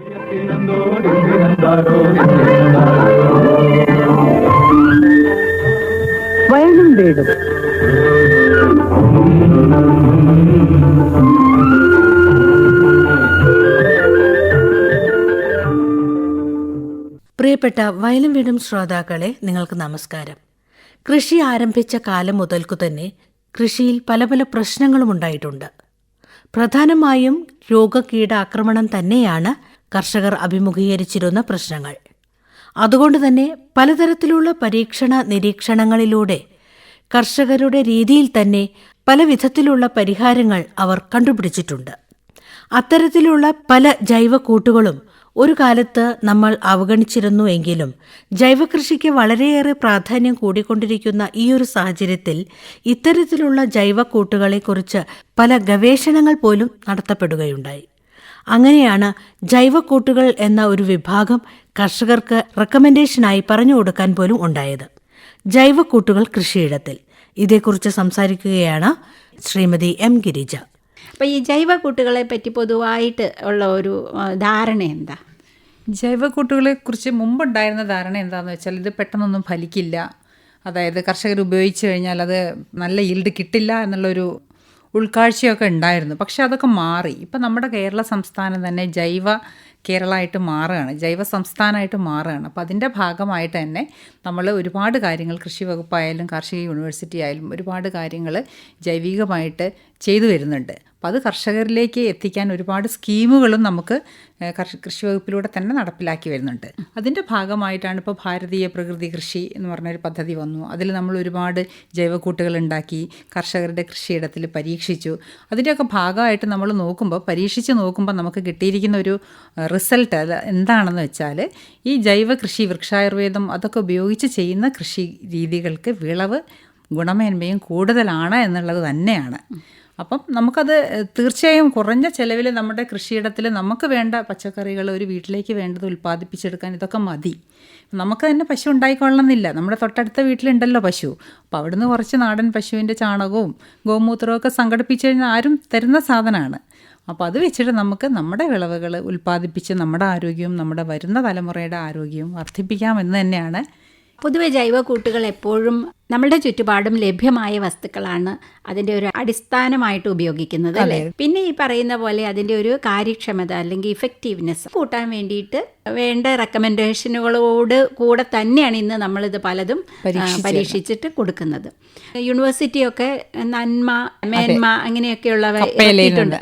വയലും പ്രിയപ്പെട്ട വയലും വീടും ശ്രോതാക്കളെ നിങ്ങൾക്ക് നമസ്കാരം. കൃഷി ആരംഭിച്ച കാലം മുതൽക്കു തന്നെ കൃഷിയിൽ പല പല പ്രശ്നങ്ങളും ഉണ്ടായിട്ടുണ്ട്. പ്രധാനമായും രോഗകീട ആക്രമണം തന്നെയാണ് കർഷകർ അഭിമുഖീകരിച്ചിരുന്ന പ്രശ്നങ്ങൾ. അതുകൊണ്ട് തന്നെ പലതരത്തിലുള്ള പരീക്ഷണ നിരീക്ഷണങ്ങളിലൂടെ കർഷകരുടെ രീതിയിൽ തന്നെ പല വിധത്തിലുള്ള പരിഹാരങ്ങൾ അവർ കണ്ടുപിടിച്ചിട്ടുണ്ട്. അത്തരത്തിലുള്ള പല ജൈവ കൂട്ടുകളും ഒരു കാലത്ത് നമ്മൾ അവഗണിച്ചിരുന്നു എങ്കിലും ജൈവകൃഷിക്ക് വളരെയേറെ പ്രാധാന്യം കൂടിക്കൊണ്ടിരിക്കുന്ന ഈ ഒരു സാഹചര്യത്തിൽ ഇത്തരത്തിലുള്ള ജൈവ കൂട്ടുകളെക്കുറിച്ച് പല ഗവേഷണങ്ങൾ പോലും നടത്തപ്പെടുകയുണ്ടായി. അങ്ങനെയാണ് ജൈവക്കൂട്ടുകൾ എന്ന ഒരു വിഭാഗം കർഷകർക്ക് റെക്കമെൻഡേഷനായി പറഞ്ഞു കൊടുക്കാൻ പോലും ഉണ്ടായത്. ജൈവക്കൂട്ടുകൾ കൃഷിയിടത്തിൽ. ഇതേക്കുറിച്ച് സംസാരിക്കുകയാണ് ശ്രീമതി എം ഗിരിജ. അപ്പോൾ ഈ ജൈവക്കൂട്ടുകളെ പറ്റി പൊതുവായിട്ട് ഉള്ള ഒരു ധാരണ എന്താ? ജൈവക്കൂട്ടുകളെ കുറിച്ച് മുമ്പുണ്ടായിരുന്ന ധാരണ എന്താണെന്ന് വെച്ചാൽ ഇത് പെട്ടെന്നൊന്നും ഫലിക്കില്ല. അതായത് കർഷകർ ഉപയോഗിച്ച് കഴിഞ്ഞാൽ അത് നല്ല ഈൽഡ് കിട്ടില്ല എന്നുള്ളൊരു ഉൾക്കാഴ്ചയൊക്കെ ഉണ്ടായിരുന്നു. പക്ഷെ അതൊക്കെ മാറി. ഇപ്പം നമ്മുടെ കേരള സംസ്ഥാനം തന്നെ ജൈവ കേരളമായിട്ട് മാറുകയാണ്. ജൈവ സംസ്ഥാനമായിട്ട് മാറുകയാണ്. അപ്പോൾ അതിന്റെ ഭാഗമായിട്ട് തന്നെ നമ്മൾ ഒരുപാട് കാര്യങ്ങൾ കൃഷി വകുപ്പായാലും കാർഷിക യൂണിവേഴ്സിറ്റി ആയാലും ഒരുപാട് കാര്യങ്ങൾ ജൈവികമായിട്ട് ചെയ്തു വരുന്നുണ്ട്. അപ്പോൾ അത് കർഷകരിലേക്ക് എത്തിക്കാൻ ഒരുപാട് സ്കീമുകളും നമുക്ക് കർഷ കൃഷി വകുപ്പിലൂടെ തന്നെ നടപ്പിലാക്കി വരുന്നുണ്ട്. അതിന്റെ ഭാഗമായിട്ടാണ് ഇപ്പോൾ ഭാരതീയ പ്രകൃതി കൃഷി എന്ന് പറഞ്ഞൊരു പദ്ധതി വന്നു. അതിൽ നമ്മൾ ഒരുപാട് ജൈവക്കൂട്ടുകൾ ഉണ്ടാക്കി കർഷകരുടെ കൃഷിയിടത്തിൽ പരീക്ഷിച്ചു. അതിന്റെയൊക്കെ ഭാഗമായിട്ട് നമ്മൾ നോക്കുമ്പോൾ പരീക്ഷിച്ച് നോക്കുമ്പോൾ നമുക്ക് കിട്ടിയിരിക്കുന്ന ഒരു റിസൾട്ട് അത് എന്താണെന്ന് വെച്ചാൽ ഈ ജൈവ കൃഷി വൃക്ഷായുർവേദം അതൊക്കെ ഉപയോഗിച്ച് ചെയ്യുന്ന കൃഷി രീതികൾക്ക് വിളവ് ഗുണമേന്മയും കൂടുതലാണ് എന്നുള്ളത് തന്നെയാണ്. അപ്പം നമുക്കത് തീർച്ചയായും കുറഞ്ഞ ചിലവിൽ നമ്മുടെ കൃഷിയിടത്തിൽ നമുക്ക് വേണ്ട പച്ചക്കറികൾ ഒരു വീട്ടിലേക്ക് വേണ്ടത് ഉൽപ്പാദിപ്പിച്ചെടുക്കാൻ ഇതൊക്കെ മതി. നമുക്ക് തന്നെ പശു ഉണ്ടായിക്കൊള്ളണമെന്നില്ല. നമ്മുടെ തൊട്ടടുത്ത വീട്ടിലുണ്ടല്ലോ പശു. അപ്പോൾ അവിടുന്ന് കുറച്ച് നാടൻ പശുവിന്റെ ചാണകവും ഗോമൂത്രവും ഒക്കെ സംഘടിപ്പിച്ച് കഴിഞ്ഞാൽ ആരും തരുന്ന സാധനമാണ്. അപ്പോൾ അത് വെച്ചിട്ട് നമുക്ക് നമ്മുടെ വിളവുകൾ ഉൽപ്പാദിപ്പിച്ച് നമ്മുടെ ആരോഗ്യവും നമ്മുടെ വരുന്ന തലമുറയുടെ ആരോഗ്യവും വർദ്ധിപ്പിക്കാം എന്ന് തന്നെയാണ്. പൊതുവെ ജൈവ കൂട്ടുകൾ എപ്പോഴും നമ്മളുടെ ചുറ്റുപാടും ലഭ്യമായ വസ്തുക്കളാണ് അതിന്റെ ഒരു അടിസ്ഥാനമായിട്ട് ഉപയോഗിക്കുന്നത് അല്ലേ? പിന്നെ ഈ പറയുന്ന പോലെ അതിന്റെ ഒരു കാര്യക്ഷമത അല്ലെങ്കിൽ ഇഫക്റ്റീവ്നെസ് കൂട്ടാൻ വേണ്ടിയിട്ട് വേണ്ട റെക്കമെൻഡേഷനുകളോട് കൂടെ തന്നെയാണ് ഇന്ന് നമ്മളിത് പലതും പരീക്ഷിച്ചിട്ട് കൊടുക്കുന്നത്. യൂണിവേഴ്സിറ്റിയൊക്കെ നന്മ മേന്മ അങ്ങനെയൊക്കെയുള്ളവ ഇറക്കിയിട്ടുണ്ട്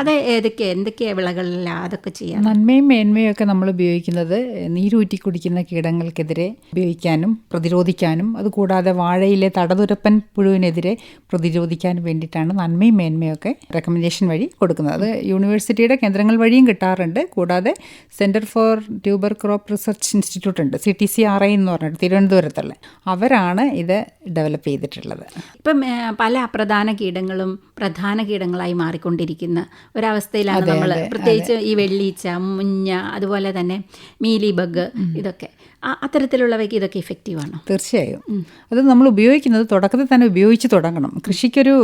അത് ഏതൊക്കെയാ എന്തൊക്കെയാ വിളകളില്ല അതൊക്കെ ചെയ്യാം നന്മയും മേന്മയും ഒക്കെ നമ്മൾ ഉപയോഗിക്കുന്നത് നീരൂറ്റി കുടിക്കുന്ന കീടങ്ങൾക്കെതിരെ ഉപയോഗിക്കാനും പ്രതിരോധിക്കാനും അതുകൂടാതെ വാഴയിലെ തടതുരപ്പൻ പുഴുവിനെതിരെ പ്രതിരോധിക്കാൻ വേണ്ടിയിട്ടാണ് നന്മയും മേന്മയൊക്കെ റെക്കമെൻഡേഷൻ വഴി കൊടുക്കുന്നത്. അത് യൂണിവേഴ്സിറ്റിയുടെ കേന്ദ്രങ്ങൾ വഴിയും കിട്ടാറുണ്ട്. കൂടാതെ centre for tuber crop research institute ഉണ്ട്. C T C R I എന്ന് പറഞ്ഞിട്ട് തിരുവനന്തപുരത്തുള്ള. അവരാണ് ഇത് ഡെവലപ്പ് ചെയ്തിട്ടുള്ളത്. ഇപ്പം പല അപ്രധാന കീടങ്ങളും പ്രധാന കീടങ്ങളായി മാറിക്കൊണ്ടിരിക്കുന്ന ഒരവസ്ഥയിലാണ് നമ്മൾ പ്രത്യേകിച്ച് ഈ വെള്ളീച്ച മുഞ്ഞ അതുപോലെ തന്നെ മീലി ബഗ് ഇതൊക്കെ. അത്തരത്തിലുള്ളവയ്ക്ക് ഇതൊക്കെ ഇഫക്റ്റീവ് ആണ്? തീർച്ചയായും. അത് നമ്മൾ ഉപയോഗിക്കുന്നത് തുടക്കത്തിൽ തന്നെ ഉപയോഗിച്ച് തുടങ്ങണം. കൃഷിക്കൊരു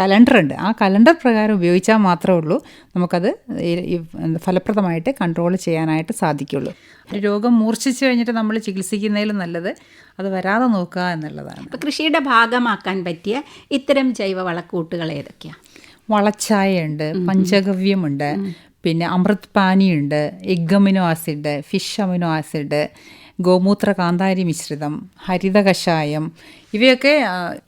കലണ്ടർ ഉണ്ട് ആ കലണ്ടർ പ്രകാരം ഉപയോഗിച്ചാൽ മാത്രമേ ഉള്ളൂ നമുക്കത് ഫലപ്രദമായിട്ട് കൺട്രോൾ ചെയ്യാനായിട്ട് സാധിക്കുള്ളൂ. ഒരു രോഗം മൂർച്ഛിച്ചു കഴിഞ്ഞിട്ട് നമ്മൾ ചികിത്സിക്കുന്നതിലും നല്ലത് അത് വരാതെ നോക്കുക എന്നുള്ളതാണ്. അപ്പോൾ കൃഷിയുടെ ഭാഗമാക്കാൻ പറ്റിയ ഇത്തരം ജൈവ വളക്കൂട്ടുകൾ ഏതൊക്കെയാണ് വളച്ചായയുണ്ട് പഞ്ചഗവ്യമുണ്ട് പിന്നെ അമൃത് പാനിയുണ്ട് egg amino acid fish amino acid ഗോമൂത്ര കാന്താരി മിശ്രിതം ഹരിത കഷായം ഇവയൊക്കെ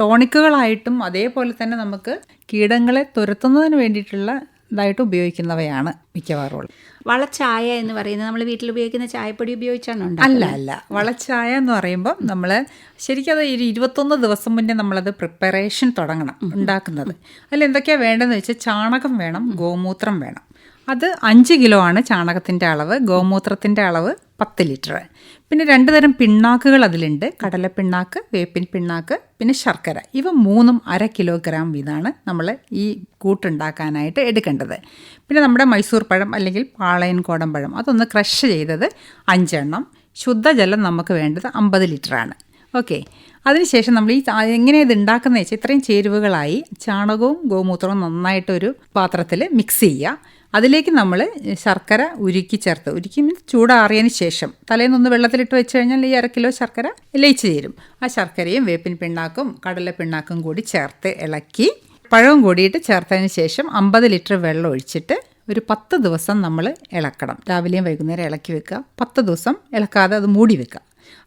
ടോണിക്കുകളായിട്ടും അതേപോലെ തന്നെ നമുക്ക് കീടങ്ങളെ തുരത്തുന്നതിന് വേണ്ടിയിട്ടുള്ള ഇതായിട്ട് ഉപയോഗിക്കുന്നവയാണ് മിക്കവാറും. വളച്ചായ എന്ന് പറയുന്നത് നമ്മൾ വീട്ടിൽ ഉപയോഗിക്കുന്ന ചായപ്പൊടി ഉപയോഗിച്ചാണ് അല്ല അല്ല. വളച്ചായ എന്ന് പറയുമ്പോൾ നമ്മൾ ശരിക്കും അത് ഒരു ഇരുപത്തൊന്ന് ദിവസം മുന്നേ നമ്മളത് പ്രിപ്പറേഷൻ തുടങ്ങണം ഉണ്ടാക്കുന്നത്. അതിൽ എന്തൊക്കെയാണ് വേണ്ടതെന്ന് വെച്ചാൽ ചാണകം വേണം ഗോമൂത്രം വേണം. അത് അഞ്ച് കിലോ ആണ് ചാണകത്തിന്റെ അളവ് ഗോമൂത്രത്തിന്റെ അളവ് പത്ത് ലിറ്റർ പിന്നെ രണ്ട് തരം പിണ്ണാക്കുകൾ അതിലുണ്ട്. കടല പിണ്ണാക്ക് വേപ്പിൻ പിണ്ണാക്ക് പിന്നെ ശർക്കര. ഇവ മൂന്നും അര കിലോഗ്രാം വീതമാണ് നമ്മൾ ഈ കൂട്ടുണ്ടാക്കാനായിട്ട് എടുക്കേണ്ടത്. പിന്നെ നമ്മുടെ മൈസൂർ പഴം അല്ലെങ്കിൽ പാളയൻ കോടൻ പഴം അതൊന്ന് ക്രഷ് ചെയ്തത് അഞ്ചെണ്ണം. ശുദ്ധജലം നമുക്ക് വേണ്ടത് അമ്പത് ലിറ്ററാണ് ഓക്കെ അതിനുശേഷം നമ്മൾ ഈ എങ്ങനെയാണ് ഇത് ഉണ്ടാക്കുന്നത് വെച്ചാൽ ഇത്രയും ചേരുവകളായി ചാണകവും ഗോമൂത്രവും നന്നായിട്ടൊരു പാത്രത്തിൽ മിക്സ് ചെയ്യുക. അതിലേക്ക് നമ്മൾ ശർക്കര ഉരുക്കി ചേർത്ത്. ഉരുക്കി മീൻസ് ചൂടാറിയതിന് ശേഷം. തലേന്നൊന്ന് വെള്ളത്തിലിട്ട് വെച്ച് കഴിഞ്ഞാൽ ഈ അര കിലോ ശർക്കര ലയിച്ചു ചേരും. ആ ശർക്കരയും വേപ്പിൻ പിണ്ണാക്കും കടല പിണ്ണാക്കും കൂടി ചേർത്ത് ഇളക്കി പഴവും കൂടിയിട്ട് ചേർത്തതിന് ശേഷം അമ്പത് ലിറ്റർ വെള്ളം ഒഴിച്ചിട്ട് ഒരു പത്ത് ദിവസം നമ്മൾ ഇളക്കണം. രാവിലെയും വൈകുന്നേരം ഇളക്കി വെക്കുക. പത്ത് ദിവസം ഇളക്കാതെ അത് മൂടി വെക്കുക.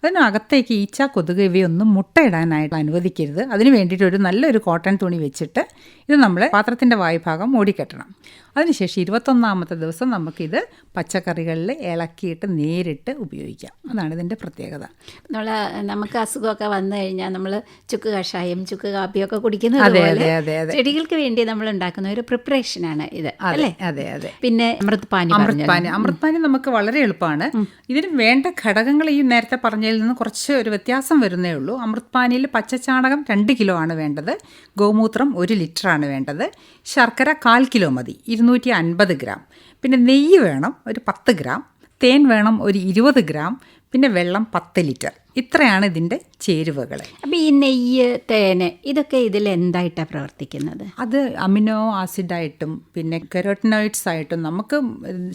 അതിനകത്തേക്ക് ഈച്ച കൊതുക് ഇവയൊന്നും മുട്ടയിടാനായിട്ട് അനുവദിക്കരുത്. അതിന് വേണ്ടിയിട്ട് ഒരു നല്ലൊരു കോട്ടൺ തുണി വെച്ചിട്ട് ഇത് നമ്മൾ പാത്രത്തിന്റെ വായുഭാഗം മൂടിക്കെട്ടണം. അതിനുശേഷം ഇരുപത്തൊന്നാമത്തെ ദിവസം നമുക്കിത് പച്ചക്കറികളിൽ ഇളക്കിയിട്ട് നേരിട്ട് ഉപയോഗിക്കാം. അതാണ് ഇതിന്റെ പ്രത്യേകത. നമ്മൾ നമുക്ക് അസുഖമൊക്കെ വന്നു കഴിഞ്ഞാൽ നമ്മൾ ചുക്ക് കഷായം ചുക്ക് കാപ്പിയൊക്കെ കുടിക്കുന്നത് പോലെ. ചെടികൾക്ക് വേണ്ടി നമ്മൾ ഉണ്ടാക്കുന്ന ഒരു പ്രിപ്പറേഷനാണ് ഇത് അതെ അല്ലേ? അതെ അതെ. പിന്നെ അമൃത്പാനി അമൃത്പാനി അമൃത്പാനി നമുക്ക് വളരെ എളുപ്പമാണ്. ഇതിന് വേണ്ട ഘടകങ്ങൾ ഈ നേരത്തെ പറഞ്ഞതിൽ നിന്ന് കുറച്ച് ഒരു വ്യത്യാസം വരുന്നേ ഉള്ളൂ. അമൃത്പാനിയിൽ പച്ചച്ചാണകം രണ്ട് കിലോ ആണ് വേണ്ടത്. ഗോമൂത്രം ഒരു ലിറ്റർ ആണ് വേണ്ടത്. ശർക്കര കാൽ കിലോ മതി. ഇരുന്നൂറ്റി അൻപത് ഗ്രാം. പിന്നെ നെയ്യ് വേണം ഒരു പത്ത് ഗ്രാം. തേൻ വേണം ഒരു ഇരുപത് ഗ്രാം. പിന്നെ വെള്ളം പത്ത് ലിറ്റർ. ഇത്രയാണ് ഇതിന്റെ ചേരുവകൾ. അപ്പം ഈ നെയ്യ് തേന് ഇതൊക്കെ ഇതിൽ എന്തായിട്ടാണ് പ്രവർത്തിക്കുന്നത്? അത് അമിനോ ആസിഡായിട്ടും പിന്നെ കെരോട്ടിനോയിഡ്സ് ആയിട്ടും നമുക്ക്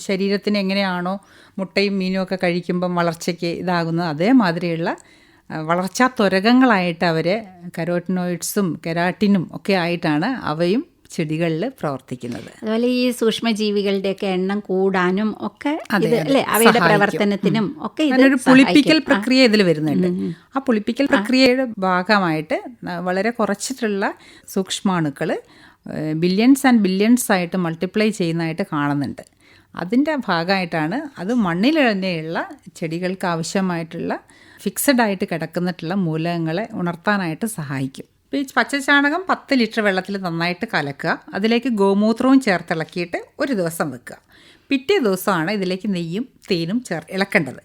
ശരീരത്തിന് എങ്ങനെയാണോ മുട്ടയും മീനും ഒക്കെ കഴിക്കുമ്പം വളർച്ചയ്ക്ക് ഇതാകുന്നത് അതേമാതിരിയുള്ള വളർച്ചാ ത്വരകങ്ങളായിട്ട് അവരെ കരോട്ടിനോയിഡ്സും കെരാട്ടിനും ഒക്കെ ആയിട്ടാണ് അവയും ചെടികളിൽ പ്രവർത്തിക്കുന്നത്. അതുപോലെ ഈ സൂക്ഷ്മജീവികളുടെയൊക്കെ എണ്ണം കൂടാനും ഒക്കെ അല്ലേ? അവയുടെ പ്രവർത്തനത്തിനും ഒക്കെ അതിനൊരു പുളിപ്പിക്കൽ പ്രക്രിയ ഇതിൽ വരുന്നുണ്ട്. ആ പുളിപ്പിക്കൽ പ്രക്രിയയുടെ ഭാഗമായിട്ട് വളരെ കുറച്ചിട്ടുള്ള സൂക്ഷ്മാണുക്കൾ ബില്യൺസ് ആൻഡ് ബില്യൺസ് ആയിട്ട് മൾട്ടിപ്ലൈ ചെയ്യുന്നതായിട്ട് കാണുന്നുണ്ട്. അതിന്റെ ഭാഗമായിട്ടാണ് അത് മണ്ണിൽ തന്നെയുള്ള ചെടികൾക്ക് ആവശ്യമായിട്ടുള്ള ഫിക്സഡ് ആയിട്ട് കിടക്കുന്നിട്ടുള്ള മൂലകങ്ങളെ ഉണർത്താനായിട്ട് സഹായിക്കും. ഇപ്പോൾ ഈ പച്ചച്ചാണകം പത്ത് ലിറ്റർ വെള്ളത്തിൽ നന്നായിട്ട് കലക്കുക. അതിലേക്ക് ഗോമൂത്രവും ചേർത്തിളക്കിയിട്ട് ഒരു ദിവസം വെക്കുക. പിറ്റേ ദിവസമാണ് ഇതിലേക്ക് നെയ്യും തേനും ചേർ ഇളക്കേണ്ടത്.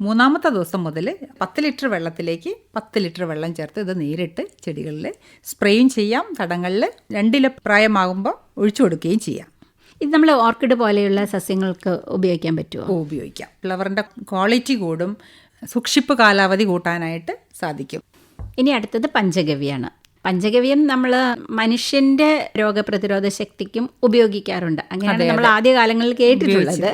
മൂന്നാമത്തെ ദിവസം മുതൽ പത്ത് ലിറ്റർ വെള്ളത്തിലേക്ക് പത്ത് ലിറ്റർ വെള്ളം ചേർത്ത് ഇത് നേരിട്ട് ചെടികളിൽ സ്പ്രേയും ചെയ്യാം. തടങ്ങളിൽ രണ്ടില പ്രായമാകുമ്പോൾ ഒഴിച്ചു കൊടുക്കുകയും ചെയ്യാം. ഇത് നമ്മൾ ഓർക്കിഡ് പോലെയുള്ള സസ്യങ്ങൾക്ക് ഉപയോഗിക്കാൻ പറ്റുമോ ഉപയോഗിക്കാം. ഫ്ലവറിന്റെ ക്വാളിറ്റി കൂടും. സൂക്ഷിപ്പ് കാലാവധി കൂട്ടാനായിട്ട് സാധിക്കും. ഇനി അടുത്തത് പഞ്ചഗവ്യാണ്. പഞ്ചഗവ്യം നമ്മൾ മനുഷ്യന്റെ രോഗപ്രതിരോധ ശക്തിക്കും ഉപയോഗിക്കാറുണ്ട്. അങ്ങനെയാണ് നമ്മൾ ആദ്യകാലങ്ങളിൽ കേട്ടിട്ടുള്ളത്.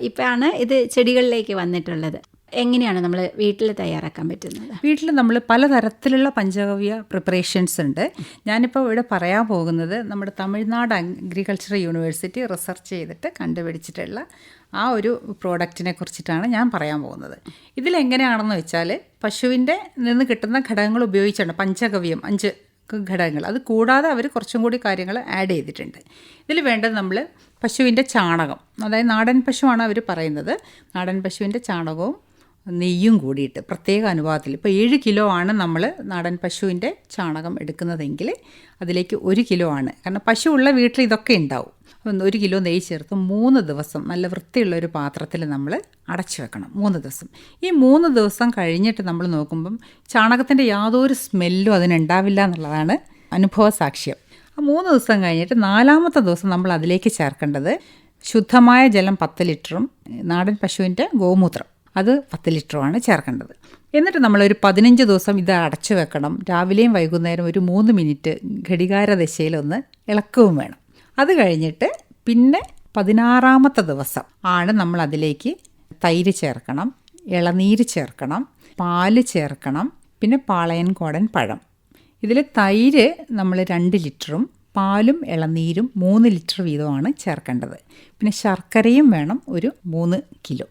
ഇപ്പോഴാണ് ഇത് ചെടികളിലേക്ക് വന്നിട്ടുള്ളത്. എങ്ങനെയാണ് നമ്മൾ വീട്ടിൽ തയ്യാറാക്കാൻ പറ്റുന്നത്? വീട്ടിൽ നമ്മൾ പലതരത്തിലുള്ള പഞ്ചഗവ്യ പ്രിപ്പറേഷൻസ് ഉണ്ട്. ഞാനിപ്പോൾ ഇവിടെ പറയാൻ പോകുന്നത് നമ്മുടെ തമിഴ്നാട് അഗ്രികൾച്ചർ യൂണിവേഴ്സിറ്റി റിസർച്ച് ചെയ്തിട്ട് കണ്ടുപിടിച്ചിട്ടുള്ള ആ ഒരു പ്രോഡക്റ്റിനെ കുറിച്ചിട്ടാണ് ഞാൻ പറയാൻ പോകുന്നത്. ഇതിലെങ്ങനെയാണെന്ന് വെച്ചാൽ പശുവിന്റെ നിന്ന് കിട്ടുന്ന ഘടകങ്ങൾ ഉപയോഗിച്ചാണ് പഞ്ചഗവ്യം അഞ്ച് ഘടകങ്ങൾ. അത് കൂടാതെ അവർ കുറച്ചും കൂടി കാര്യങ്ങൾ ആഡ് ചെയ്തിട്ടുണ്ട്. ഇതിൽ വേണ്ടത് നമ്മൾ പശുവിന്റെ ചാണകം. അതായത് നാടൻ പശുവാണ് അവർ പറയുന്നത്. നാടൻ പശുവിന്റെ ചാണകവും നെയ്യും കൂടിയിട്ട് പ്രത്യേക അനുപാതത്തിൽ ഇപ്പോൾ ഏഴ് കിലോ ആണ് നമ്മൾ നാടൻ പശുവിന്റെ ചാണകം എടുക്കുന്നതെങ്കിൽ അതിലേക്ക് ഒരു കിലോ ആണ്. കാരണം പശു ഉള്ള വീട്ടിൽ ഇതൊക്കെ ഉണ്ടാവും. ഒരു കിലോ നെയ്യ് ചേർത്ത് മൂന്ന് ദിവസം നല്ല വൃത്തിയുള്ള ഒരു പാത്രത്തിൽ നമ്മൾ അടച്ചു വെക്കണം. മൂന്ന് ദിവസം. ഈ മൂന്ന് ദിവസം കഴിഞ്ഞിട്ട് നമ്മൾ നോക്കുമ്പം ചാണകത്തിന്റെ യാതൊരു സ്മെല്ലും അതിനുണ്ടാവില്ല എന്നുള്ളതാണ് അനുഭവ സാക്ഷ്യം. ആ മൂന്ന് ദിവസം കഴിഞ്ഞിട്ട് നാലാമത്തെ ദിവസം നമ്മൾ അതിലേക്ക് ചേർക്കേണ്ടത് ശുദ്ധമായ ജലം പത്ത് ലിറ്ററും നാടൻ പശുവിന്റെ ഗോമൂത്രം. അത് പത്ത് ലിറ്ററുമാണ് ചേർക്കേണ്ടത്. എന്നിട്ട് നമ്മളൊരു പതിനഞ്ച് ദിവസം ഇത് അടച്ചു വെക്കണം. രാവിലെയും വൈകുന്നേരം ഒരു മൂന്ന് മിനിറ്റ് ഘടികാര ദശയിലൊന്ന് ഇളക്കവും വേണം. അത് കഴിഞ്ഞിട്ട് പിന്നെ പതിനാറാമത്തെ ദിവസം ആണ് നമ്മൾ അതിലേക്ക് തൈര് ചേർക്കണം ഇളനീര് ചേർക്കണം പാൽ ചേർക്കണം പിന്നെ പാളയൻ കോടൻ പഴം. ഇതിൽ തൈര് നമ്മൾ രണ്ട് ലിറ്ററും പാലും ഇളനീരും മൂന്ന് ലിറ്റർ വീതമാണ് ചേർക്കേണ്ടത്. പിന്നെ ശർക്കരയും വേണം ഒരു മൂന്ന് കിലോ.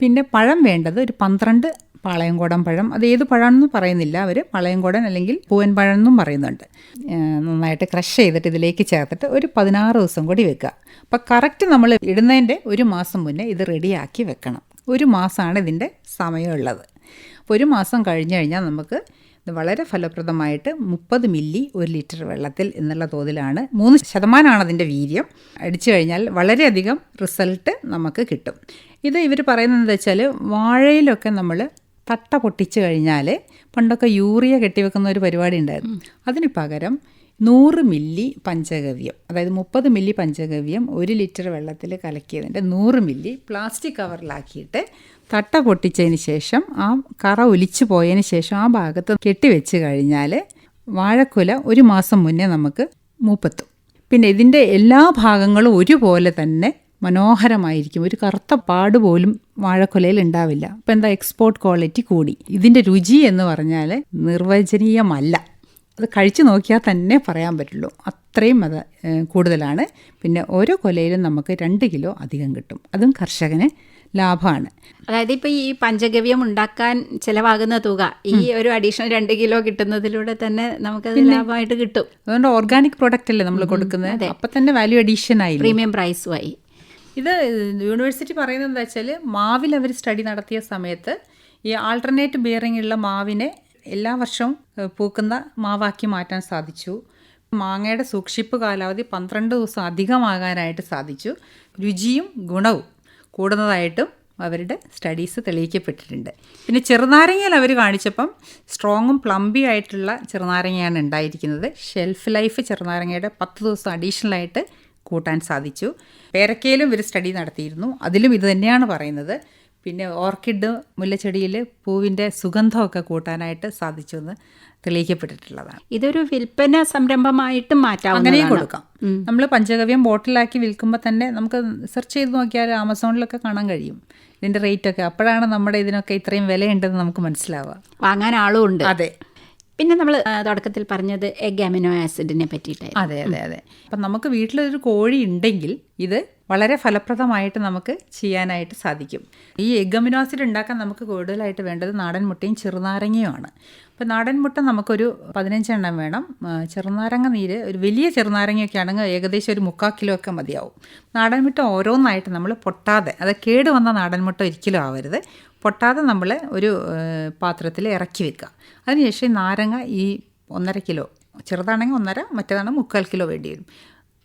പിന്നെ പഴം വേണ്ടത് ഒരു പന്ത്രണ്ട് പാളയംകോടൻ പഴം. അത് ഏത് പഴമാണെന്ന് പറയുന്നില്ല അവർ പാളയംകോടൻ അല്ലെങ്കിൽ പൂവൻ പഴം എന്നും പറയുന്നുണ്ട്. നന്നായിട്ട് ക്രഷ് ചെയ്തിട്ട് ഇതിലേക്ക് ചേർത്തിട്ട് ഒരു പതിനാറ് ദിവസം കൂടി വെക്കുക. അപ്പം കറക്റ്റ് നമ്മൾ ഇടുന്നതിന്റെ ഒരു മാസം മുന്നേ ഇത് റെഡിയാക്കി വെക്കണം. ഒരു മാസമാണ് ഇതിന്റെ സമയമുള്ളത്. അപ്പോൾ ഒരു മാസം കഴിഞ്ഞ് കഴിഞ്ഞാൽ നമുക്ക് വളരെ ഫലപ്രദമായിട്ട് മുപ്പത് മില്ലി ഒരു ലിറ്റർ വെള്ളത്തിൽ എന്നുള്ള തോതിലാണ് മൂന്ന് ശതമാനമാണ് അതിന്റെ വീര്യം. അടിച്ചു കഴിഞ്ഞാൽ വളരെയധികം റിസൾട്ട് നമുക്ക് കിട്ടും. ഇത് ഇവർ പറയുന്നത് എന്താ വെച്ചാൽ വാഴയിലൊക്കെ നമ്മൾ തട്ട പൊട്ടിച്ച് കഴിഞ്ഞാൽ പണ്ടൊക്കെ യൂറിയ കെട്ടിവെക്കുന്ന ഒരു പരിപാടി ഉണ്ടായിരുന്നു. അതിന് പകരം നൂറ് മില്ലി പഞ്ചഗവ്യം അതായത് മുപ്പത് മില്ലി പഞ്ചഗവ്യം ഒരു ലിറ്റർ വെള്ളത്തിൽ കലക്കിയതിന്റെ നൂറ് മില്ലി പ്ലാസ്റ്റിക് കവറിലാക്കിയിട്ട് തട്ട പൊട്ടിച്ചതിന് ശേഷം ആ കറ ഒലിച്ചു പോയതിന് ശേഷം ആ ഭാഗത്ത് കെട്ടിവെച്ച് കഴിഞ്ഞാൽ വാഴക്കുല ഒരു മാസം മുന്നേ നമുക്ക് മൂപ്പത്തും. പിന്നെ ഇതിന്റെ എല്ലാ ഭാഗങ്ങളും ഒരുപോലെ തന്നെ മനോഹരമായിരിക്കും. ഒരു കറുത്ത പാട് പോലും വാഴക്കൊലയിൽ ഉണ്ടാവില്ല. അപ്പം എന്താ എക്സ്പോർട്ട് ക്വാളിറ്റി കൂടി. ഇതിന്റെ രുചി എന്ന് പറഞ്ഞാൽ നിർവചനീയമല്ല. അത് കഴിച്ചു നോക്കിയാൽ തന്നെ പറയാൻ പറ്റുള്ളൂ. അത്രയും അത് കൂടുതലാണ്. പിന്നെ ഓരോ കൊലയിലും നമുക്ക് രണ്ട് കിലോ അധികം കിട്ടും. അതും കർഷകന് ലാഭമാണ്. അതായത് ഇപ്പൊ ഈ പഞ്ചഗവ്യം ഉണ്ടാക്കാൻ ചിലവാകുന്ന തുക ഈ ഒരു അഡീഷണൽ രണ്ട് കിലോ കിട്ടുന്നതിലൂടെ തന്നെ നമുക്ക് ലാഭമായിട്ട് കിട്ടും. അതുകൊണ്ട് ഓർഗാനിക് പ്രോഡക്റ്റ് അല്ലേ നമ്മൾ കൊടുക്കുന്നത്? അപ്പം തന്നെ വാല്യൂ അഡീഷൻ ആയില്ലേ? പ്രീമിയം പ്രൈസുമായി ഇത് യൂണിവേഴ്സിറ്റി പറയുന്നത് എന്താ വെച്ചാൽ മാവിൽ അവർ സ്റ്റഡി നടത്തിയ സമയത്ത് ഈ ആൾട്ടർനേറ്റ് ബിയറിംഗ് ഉള്ള മാവിനെ എല്ലാ വർഷവും പൂക്കുന്ന മാവാക്കി മാറ്റാൻ സാധിച്ചു. മാങ്ങയുടെ സൂക്ഷിപ്പ് കാലാവധി പന്ത്രണ്ട് ദിവസം അധികമാകാനായിട്ട് സാധിച്ചു. രുചിയും ഗുണവും കൂടുന്നതായിട്ടും അവരുടെ സ്റ്റഡീസ് തെളിയിക്കപ്പെട്ടിട്ടുണ്ട്. പിന്നെ ചെറുനാരങ്ങയിൽ അവർ കാണിച്ചപ്പം സ്ട്രോങ്ങും പ്ലംബി ആയിട്ടുള്ള ചെറുനാരങ്ങയാണ് ഉണ്ടായിരിക്കുന്നത്. ഷെൽഫ് ലൈഫ് ചെറുനാരങ്ങയുടെ പത്ത് ദിവസം അഡീഷണൽ ആയിട്ട് കൂട്ടാൻ സാധിച്ചു. പേരക്കയിലും ഒരു സ്റ്റഡി നടത്തിയിരുന്നു. അതിലും ഇത് തന്നെയാണ് പറയുന്നത്. പിന്നെ ഓർക്കിഡ് മുല്ലച്ചെടിയിൽ പൂവിന്റെ സുഗന്ധമൊക്കെ കൂട്ടാനായിട്ട് സാധിച്ചു എന്ന് തെളിയിക്കപ്പെട്ടിട്ടുള്ളതാണ്. ഇതൊരു വിൽപ്പന സംരംഭമായിട്ട് മാറ്റാം അങ്ങനെയും കൊടുക്കാം. നമ്മൾ പഞ്ചഗവ്യം ബോട്ടിലാക്കി വിൽക്കുമ്പോൾ തന്നെ നമുക്ക് സെർച്ച് ചെയ്ത് നോക്കിയാൽ ആമസോണിലൊക്കെ കാണാൻ കഴിയും. ഇതിന്റെ റേറ്റൊക്കെ. അപ്പോഴാണ് നമ്മുടെ ഇതിനൊക്കെ ഇത്രയും വിലയുണ്ടെന്ന് നമുക്ക് മനസ്സിലാവുക. വാങ്ങാൻ ആളും ഉണ്ട്. അതെ. പിന്നെ നമ്മൾ തുടക്കത്തിൽ പറഞ്ഞത് എഗ് അമിനോ ആസിഡിനെ പറ്റിയിട്ട് അതെ അതെ അതെ. അപ്പം നമുക്ക് വീട്ടിലൊരു കോഴി ഉണ്ടെങ്കിൽ ഇത് വളരെ ഫലപ്രദമായിട്ട് നമുക്ക് ചെയ്യാനായിട്ട് സാധിക്കും. ഈ എഗ് അമിനോ ആസിഡ് ഉണ്ടാക്കാൻ നമുക്ക് കൂടുതലായിട്ട് വേണ്ടത് നാടൻ മുട്ടയും ചെറുനാരങ്ങയുമാണ്. അപ്പോൾ നാടൻ മുട്ട നമുക്കൊരു പതിനഞ്ചെണ്ണം വേണം. ചെറുനാരങ്ങ നീര് ഒരു വലിയ ചെറുനാരങ്ങയൊക്കെ ആണെങ്കിൽ ഏകദേശം ഒരു മുക്കാൽ കിലോ ഒക്കെ മതിയാവും. നാടൻ മുട്ട ഓരോന്നായിട്ട് നമ്മൾ പൊട്ടാതെ അത് കേട് വന്ന നാടൻ മുട്ട ഒരിക്കലും ആവരുത്. പൊട്ടാതെ നമ്മൾ ഒരു പാത്രത്തിൽ ഇറക്കി വെക്കുക. അതിനുശേഷം നാരങ്ങ ഈ ഒന്നര കിലോ ചെറുതാണെങ്കിൽ ഒന്നര മറ്റേതാണ് മുക്കാൽ കിലോ വേണ്ടി വരും.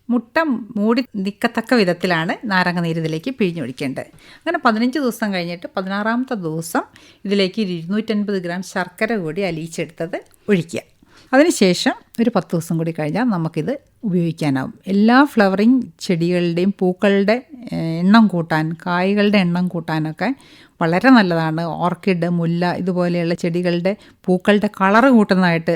മുട്ട മൂടി നിൽക്കത്തക്ക വിധത്തിലാണ് നാരങ്ങ നീര് ഇതിലേക്ക് പിഴിഞ്ഞൊഴിക്കേണ്ടത്. അങ്ങനെ പതിനഞ്ച് ദിവസം കഴിഞ്ഞിട്ട് പതിനാറാമത്തെ ദിവസം ഇതിലേക്ക് ഇരുന്നൂറ്റൻപത് ഗ്രാം ശർക്കര കൂടി അലിയിച്ചെടുത്തത് ഒഴിക്കുക. അതിനുശേഷം ഒരു പത്ത് ദിവസം കൂടി കഴിഞ്ഞാൽ നമുക്കിത് ഉപയോഗിക്കാനാവും. എല്ലാ ഫ്ലവറിങ് ചെടികളുടെയും പൂക്കളുടെ എണ്ണം കൂട്ടാൻ കായ്കളുടെ എണ്ണം കൂട്ടാനൊക്കെ വളരെ നല്ലതാണ്. ഓർക്കിഡ് മുല്ല ഇതുപോലെയുള്ള ചെടികളുടെ പൂക്കളുടെ കളർ കൂട്ടുന്നതായിട്ട്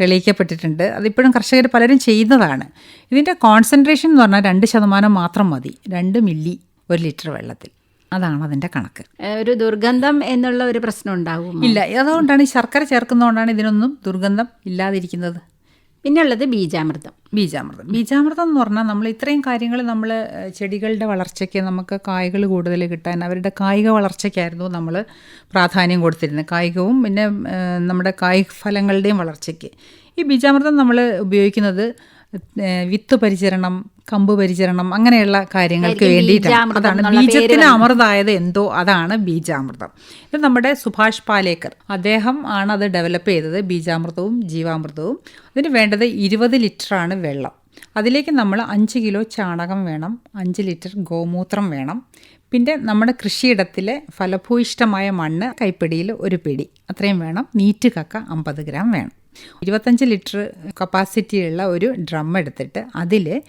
തെളിയിക്കപ്പെട്ടിട്ടുണ്ട്. അതിപ്പോഴും കർഷകർ പലരും ചെയ്യുന്നതാണ്. ഇതിന്റെ കോൺസെൻട്രേഷൻ എന്ന് പറഞ്ഞാൽ രണ്ട് ശതമാനം മാത്രം മതി. രണ്ട് മില്ലി ഒരു ലിറ്റർ വെള്ളത്തിൽ. അതാണ് അതിന്റെ കണക്ക്. ഒരു ദുർഗന്ധം എന്നുള്ള ഒരു പ്രശ്നം ഉണ്ടാകും ഇല്ല. അതുകൊണ്ടാണ് ഈ ശർക്കര ചേർക്കുന്നതുകൊണ്ടാണ് ഇതിനൊന്നും ദുർഗന്ധം ഇല്ലാതിരിക്കുന്നത്. പിന്നുള്ളത് ബീജാമൃതം. ബീജാമൃതം. ബീജാമൃതം എന്ന് പറഞ്ഞാൽ നമ്മൾ ഇത്രയും കാര്യങ്ങൾ നമ്മൾ ചെടികളുടെ വളർച്ചയ്ക്ക് നമുക്ക് കായ്കൾ കൂടുതൽ കിട്ടാൻ അവരുടെ കായിക വളർച്ചയ്ക്കായിരുന്നു നമ്മൾ പ്രാധാന്യം കൊടുത്തിരുന്നത്. കായികവും പിന്നെ നമ്മുടെ കായ് ഫലങ്ങളുടെയും വളർച്ചയ്ക്ക്. ഈ ബീജാമൃതം നമ്മൾ ഉപയോഗിക്കുന്നത് വിത്ത് പരിചരണം കമ്പ് പരിചരണം അങ്ങനെയുള്ള കാര്യങ്ങൾക്ക് വേണ്ടിയിട്ടാണ്. അതാണ് ബീജത്തിന് അമൃതായത് എന്തോ അതാണ് ബീജാമൃതം. ഇത് നമ്മുടെ സുഭാഷ് പാലേക്കർ. അദ്ദേഹം ആണ് അത് ഡെവലപ്പ് ചെയ്തത് ബീജാമൃതവും ജീവാമൃതവും. അതിന് വേണ്ടത് ഇരുപത് ലിറ്ററാണ് വെള്ളം. അതിലേക്ക് നമ്മൾ അഞ്ച് കിലോ ചാണകം വേണം അഞ്ച് ലിറ്റർ ഗോമൂത്രം വേണം. പിന്നെ നമ്മുടെ കൃഷിയിടത്തിലെ ഫലഭൂയിഷ്ടമായ മണ്ണ് കൈപ്പിടിയിൽ ഒരു പിടി. അത്രയും വേണം. നീറ്റ് കക്ക അമ്പത് ഗ്രാം വേണം. ഇരുപത്തഞ്ച് ലിറ്റർ കപ്പാസിറ്റിയുള്ള ഒരു ഡ്രം എടുത്തിട്ട് അതിൽ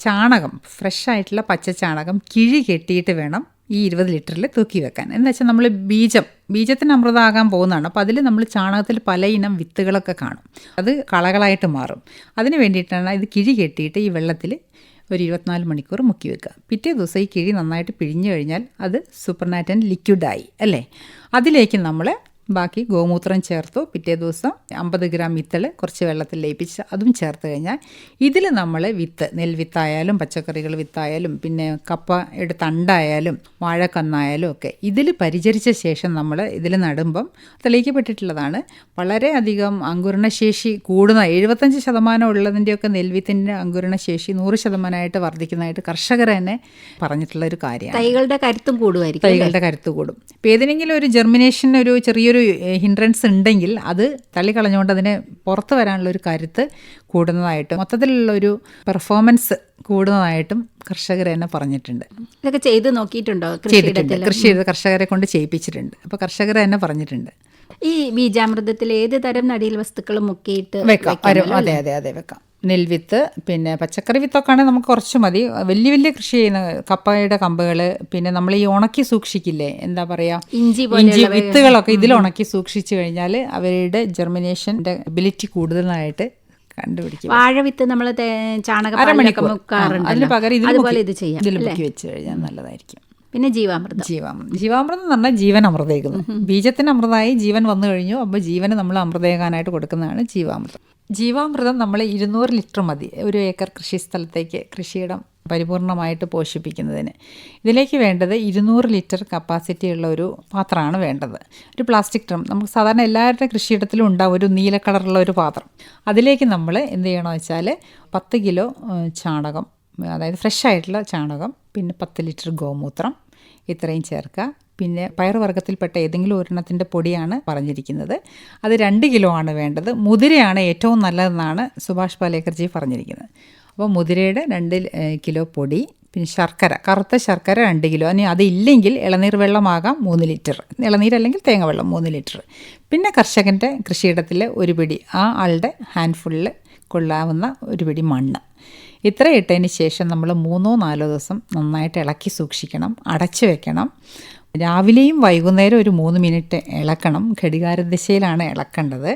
ചാണകം ഫ്രഷ് ആയിട്ടുള്ള പച്ച ചാണകം കിഴി കെട്ടിയിട്ട് വേണം ഈ ഇരുപത് ലിറ്ററിൽ തൂക്കി വെക്കാൻ. എന്ന് വെച്ചാൽ നമ്മൾ ബീജം ബീജത്തിന് അമൃതമാകാൻ പോകുന്നതാണ്. അപ്പോൾ അതിൽ നമ്മൾ ചാണകത്തിൽ പല ഇനം വിത്തുകളൊക്കെ കാണും. അത് കളകളായിട്ട് മാറും. അതിന് വേണ്ടിയിട്ടാണ് ഇത് കിഴി കെട്ടിയിട്ട് ഈ വെള്ളത്തിൽ ഒരു ഇരുപത്തിനാല് മണിക്കൂർ മുക്കി വെക്കുക. പിറ്റേ ദിവസം ഈ കിഴി നന്നായിട്ട് പിഴിഞ്ഞു കഴിഞ്ഞാൽ അത് സൂപ്പർനാറ്റൻ ലിക്വിഡായി അല്ലേ? അതിലേക്ക് നമ്മൾ ബാക്കി ഗോമൂത്രം ചേർത്തു. പിറ്റേ ദിവസം അമ്പത് ഗ്രാം വിത്തൾ കുറച്ച് വെള്ളത്തിൽ ലയിപ്പിച്ച് അതും ചേർത്ത് കഴിഞ്ഞാൽ ഇതിൽ നമ്മൾ വിത്ത് നെൽവിത്തായാലും പച്ചക്കറികൾ വിത്തായാലും പിന്നെ കപ്പ കപ്പയുടെ തണ്ടായാലും വാഴക്കന്നായാലും ഒക്കെ ഇതിൽ പരിചരിച്ച ശേഷം നമ്മൾ ഇതിൽ നടുമ്പം തെളിയിക്കപ്പെട്ടിട്ടുള്ളതാണ്. വളരെയധികം അങ്കുരണശേഷി കൂടുന്ന എഴുപത്തഞ്ച് ശതമാനം ഉള്ളതിന്റെയൊക്കെ നെൽവിത്തിന്റെ അങ്കുരണശേഷി നൂറ് ശതമാനമായിട്ട് വർദ്ധിക്കുന്നതായിട്ട് കർഷകർ തന്നെ പറഞ്ഞിട്ടുള്ള ഒരു കാര്യമാണ്. തൈകളുടെ കരുത്തും കൂടുമായിരിക്കും? തൈകളുടെ കരുത്ത് കൂടും. ഇപ്പം ഏതെങ്കിലും ഒരു ജെർമിനേഷൻ ഒരു ചെറിയൊരു ഹിൻഡ്രൻസ് ഉണ്ടെങ്കിൽ അത് തള്ളിക്കളഞ്ഞുകൊണ്ട് അതിനെ പുറത്ത് വരാനുള്ള ഒരു കരുത്ത് കൂടുന്നതായിട്ടും മൊത്തത്തിലുള്ള ഒരു പെർഫോമൻസ് കൂടുന്നതായിട്ടും കർഷകർ തന്നെ പറഞ്ഞിട്ടുണ്ട്. ഇതൊക്കെ ചെയ്ത് നോക്കിയിട്ടുണ്ടോ ചെയ്തിട്ടുണ്ട്. കൃഷി ചെയ്ത് കർഷകരെ കൊണ്ട് ചെയ്യിപ്പിച്ചിട്ടുണ്ട്. അപ്പോൾ കർഷകർ തന്നെ പറഞ്ഞിട്ടുണ്ട്. ഈ ബീജാമൃതത്തിൽ ഏത് തരം നടീൽ വസ്തുക്കളും മുക്കിയിട്ട് വെക്കാം. അതെ അതെ അതെ വെക്കാം. നെൽവിത്ത് പിന്നെ പച്ചക്കറി വിത്തൊക്കെ ആണെങ്കിൽ നമുക്ക് കുറച്ച് മതി. വലിയ വലിയ കൃഷി ചെയ്യുന്ന കപ്പയുടെ കമ്പുകൾ പിന്നെ നമ്മൾ ഈ ഉണക്കി സൂക്ഷിക്കില്ലേ? എന്താ പറയുക ഇഞ്ചി ഇഞ്ചി വിത്തുകളൊക്കെ ഇതിൽ ഉണക്കി സൂക്ഷിച്ചു കഴിഞ്ഞാൽ അവരുടെ ജെർമിനേഷന്റെ എബിലിറ്റി കൂടുതലായിട്ട് കണ്ടുപിടിക്കും. വാഴവിത്ത് നമ്മൾ ചാണകം അതിന് പകരം ഇതിൽ മുക്കി വെച്ച് കഴിഞ്ഞാൽ നല്ലതായിരിക്കും. പിന്നെ ജീവാമൃതം. ജീവാമൃതം. ജീവാമൃതം എന്ന് പറഞ്ഞാൽ ജീവൻ അമൃതേക്കുന്നു ബീജത്തിന് അമൃതമായി ജീവൻ വന്നു കഴിഞ്ഞു. അപ്പോൾ ജീവന് നമ്മൾ അമൃതേകാനായിട്ട് കൊടുക്കുന്നതാണ് ജീവാമൃതം. ജീവാമൃതം നമ്മൾ ഇരുന്നൂറ് ലിറ്റർ മതി. ഒരു ഏക്കർ കൃഷി സ്ഥലത്തേക്ക് കൃഷിയിടം പരിപൂർണമായിട്ട് പോഷിപ്പിക്കുന്നതിന്. ഇതിലേക്ക് വേണ്ടത് ഇരുന്നൂറ് ലിറ്റർ കപ്പാസിറ്റി ഉള്ള ഒരു പാത്രമാണ് വേണ്ടത്. ഒരു പ്ലാസ്റ്റിക് ഡ്രം നമുക്ക് സാധാരണ എല്ലാവരുടെ കൃഷിയിടത്തിലും ഉണ്ടാവും. ഒരു നീല കളറുള്ള ഒരു പാത്രം. അതിലേക്ക് നമ്മൾ എന്ത് ചെയ്യണമെന്ന് വെച്ചാൽ പത്ത് കിലോ ചാണകം അതായത് ഫ്രഷ് ആയിട്ടുള്ള ചാണകം പിന്നെ പത്ത് ലിറ്റർ ഗോമൂത്രം ഇത്രയും ചേർക്കുക പിന്നെ പയറുവർഗത്തിൽപ്പെട്ട ഏതെങ്കിലും ഒരെണ്ണത്തിന്റെ പൊടിയാണ് പറഞ്ഞിരിക്കുന്നത്. അത് രണ്ട് കിലോ ആണ് വേണ്ടത്. മുതിരയാണ് ഏറ്റവും നല്ലതെന്നാണ് സുഭാഷ് പാലേക്കർജി പറഞ്ഞിരിക്കുന്നത്. അപ്പോൾ മുതിരയുടെ രണ്ട് കിലോ പൊടി പിന്നെ ശർക്കര കറുത്ത ശർക്കര രണ്ട് കിലോ. ഇനി അതില്ലെങ്കിൽ ഇളനീർ വെള്ളമാകാം മൂന്ന് ലിറ്റർ. ഇളനീർ അല്ലെങ്കിൽ തേങ്ങ വെള്ളം മൂന്ന് ലിറ്റർ. പിന്നെ കർഷകന്റെ കൃഷിയിടത്തിലെ ഒരു പിടി ആ ആളുടെ ഹാൻഡ്ഫുള്ളിൽ കൊള്ളാവുന്ന ഒരു പിടി മണ്ണ്. ഇത്ര ഇട്ടതിന് ശേഷം നമ്മൾ മൂന്നോ നാലോ ദിവസം നന്നായിട്ട് ഇളക്കി സൂക്ഷിക്കണം അടച്ചു വെക്കണം. രാവിലെയും വൈകുന്നേരം ഒരു മൂന്ന് മിനിറ്റ് ഇളക്കണം. ഘടികാരദിശയിലാണ് ഇളക്കേണ്ടത്.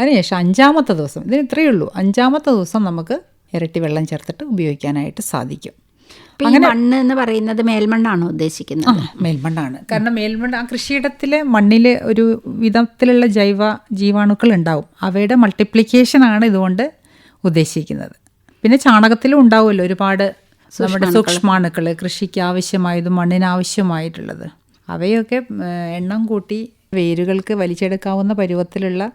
അതിനുശേഷം അഞ്ചാമത്തെ ദിവസം ഇതിന് ഇത്രയേ ഉള്ളൂ. അഞ്ചാമത്തെ ദിവസം നമുക്ക് ഇരട്ടി വെള്ളം ചേർത്തിട്ട് ഉപയോഗിക്കാനായിട്ട് സാധിക്കും. അങ്ങനെ മണ്ണ് എന്ന് പറയുന്നത് മേൽമണ്ണാണോ ഉദ്ദേശിക്കുന്നത്? മേൽമണ്ണാണ്. കാരണം മേൽമണ്ണ് ആ കൃഷിയിടത്തിലെ മണ്ണിൽ ഒരു വിധത്തിലുള്ള ജൈവ ജീവാണുക്കൾ ഉണ്ടാവും. അവയുടെ മൾട്ടിപ്ലിക്കേഷനാണ് ഇതുകൊണ്ട് ഉദ്ദേശിക്കുന്നത്. പിന്നെ ചാണകത്തിലും ഉണ്ടാവുമല്ലോ ഒരുപാട് നമ്മുടെ സൂക്ഷ്മാണുക്കൾ. കൃഷിക്ക് ആവശ്യമായതും മണ്ണിന് ആവശ്യമായിട്ടുള്ളത് അവയൊക്കെ എണ്ണം കൂട്ടി വേരുകൾക്ക് വലിച്ചെടുക്കാവുന്ന പരുവത്തിലുള്ള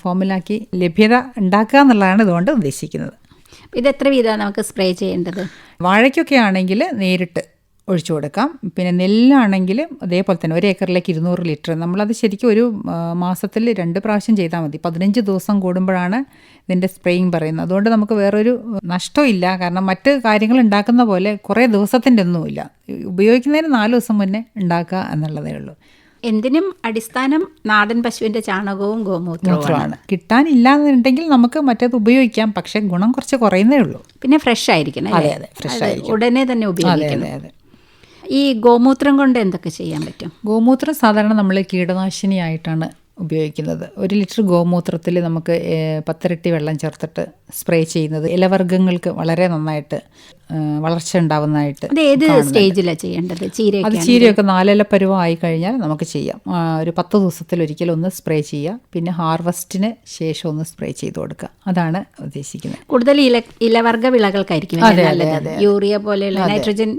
ഫോമിലാക്കി ലഭ്യത ഉണ്ടാക്കുക എന്നുള്ളതാണ് ഇതുകൊണ്ട് ഉദ്ദേശിക്കുന്നത്. ഇത് എത്ര വീതമാണ് നമുക്ക് സ്പ്രേ ചെയ്യേണ്ടത്? വാഴയ്ക്കൊക്കെ ആണെങ്കിൽ നേരിട്ട് ഒഴിച്ചു കൊടുക്കാം. പിന്നെ നെല്ലാണെങ്കിൽ അതേപോലെ തന്നെ ഒരു ഏക്കറിലേക്ക് ഇരുന്നൂറ് ലിറ്റർ. നമ്മളത് ശരിക്കും ഒരു മാസത്തിൽ രണ്ട് പ്രാവശ്യം ചെയ്താൽ മതി. പതിനഞ്ച് ദിവസം കൂടുമ്പോഴാണ് ഇതിന്റെ സ്പ്രേയിങ് പറയുന്നത്. അതുകൊണ്ട് നമുക്ക് വേറൊരു നഷ്ടമില്ല കാരണം മറ്റ് കാര്യങ്ങൾ ഉണ്ടാക്കുന്ന പോലെ കുറേ ദിവസത്തിന്റെ ഒന്നുമില്ല. ഉപയോഗിക്കുന്നതിന് നാല് ദിവസം മുന്നേ ഉണ്ടാക്കുക എന്നുള്ളതേ ഉള്ളൂ. എന്തിനും അടിസ്ഥാനം നാടൻ പശുവിന്റെ ചാണകവും ഗോമൂത്രവും കിട്ടാനില്ല എന്നുണ്ടെങ്കിൽ നമുക്ക് മറ്റേത് ഉപയോഗിക്കാം. പക്ഷേ ഗുണം കുറച്ച് കുറയുന്നേ ഉള്ളൂ. പിന്നെ ഫ്രഷ് ആയിരിക്കണം അതെ, അതെ, ഫ്രഷ് ആയിരിക്കും. ഉടനെ തന്നെ ഉപയോഗിക്കണം അതെ അതെ. ഈ ഗോമൂത്രം കൊണ്ട് എന്തൊക്കെ ചെയ്യാൻ പറ്റും? ഗോമൂത്രം സാധാരണ നമ്മൾ കീടനാശിനിയായിട്ടാണ് ഉപയോഗിക്കുന്നത്. ഒരു ലിറ്റർ ഗോമൂത്രത്തിൽ നമുക്ക് പത്തിരട്ടി വെള്ളം ചേർത്തിട്ട് സ്പ്രേ ചെയ്യുന്നത് ഇലവർഗങ്ങൾക്ക് വളരെ നന്നായിട്ട് വളർച്ച ഉണ്ടാവുന്നതായിട്ട് ഏത് സ്റ്റേജിലാണ് ചെയ്യേണ്ടത്? അത് ചീരയൊക്കെ നാലില പരുവമായി കഴിഞ്ഞാൽ നമുക്ക് ചെയ്യാം. ഒരു പത്ത് ദിവസത്തിൽ ഒരിക്കലും ഒന്ന് സ്പ്രേ ചെയ്യുക. പിന്നെ ഹാർവസ്റ്റിന് ശേഷം ഒന്ന് സ്പ്രേ ചെയ്ത് കൊടുക്കുക. അതാണ് ഉദ്ദേശിക്കുന്നത്. കൂടുതൽ ഇല ഇലവർഗ വിളകൾക്കായിരിക്കും. യൂറിയ പോലെയുള്ള നൈട്രജൻ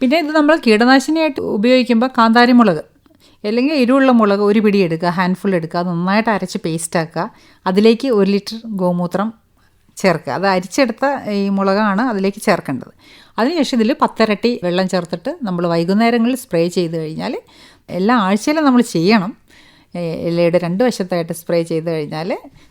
പിന്നെ ഇത് നമ്മൾ കീടനാശിനിയായിട്ട് ഉപയോഗിക്കുമ്പോൾ കാന്താരി മുളക് അല്ലെങ്കിൽ എരിവുള്ള മുളക് ഒരു പിടി എടുക്കുക ഹാൻഡ്ഫുൾ എടുക്കുക അത് നന്നായിട്ട് അരച്ച് പേസ്റ്റാക്കുക അതിലേക്ക് ഒരു ലിറ്റർ ഗോമൂത്രം ചേർക്കുക. അത് അരിച്ചെടുത്ത ഈ മുളകാണ് അതിലേക്ക് ചേർക്കേണ്ടത്. അതിനുശേഷം ഇതിൽ പത്തരട്ടി വെള്ളം ചേർത്തിട്ട് നമ്മൾ വൈകുന്നേരങ്ങളിൽ സ്പ്രേ ചെയ്ത് കഴിഞ്ഞാൽ എല്ലാ ആഴ്ചയിലും നമ്മൾ ചെയ്യണം. എല്ലയുടെ രണ്ട് വശത്തായിട്ട് സ്പ്രേ ചെയ്ത് കഴിഞ്ഞാൽ